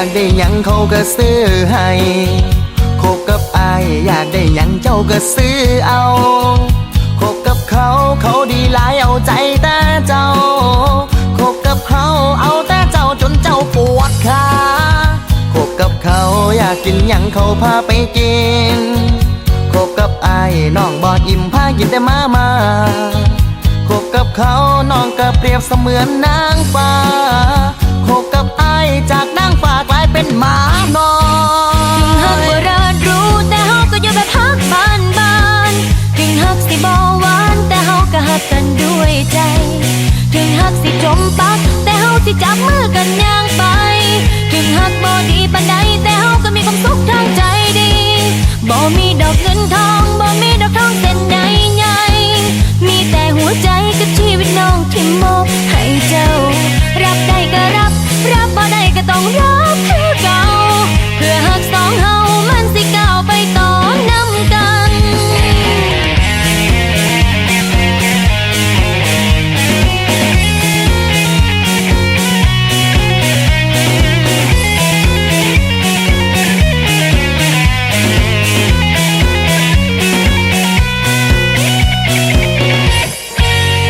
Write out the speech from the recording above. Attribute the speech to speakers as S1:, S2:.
S1: ากได้ยังเขาก็ซื้อให้คบกับอายอยากได้ยังเจ้าก็ซื้อเอาคบกับเขาเขาดีหลายเอาใจแต่เจ้าคบกับเขาเอาแต่เจ้าจนเจ้าปวดขาคบกับเขาอยากกินยังเขาพาไปกินคบกับอายน้องบอดอิ่มพากินแต่มามาคบกับเขาน้องก็เปรียบเสมือนนางฟ้า
S2: ใจ ถึงหักสิจมปักแต่เฮาสิจับมือกันย่างไป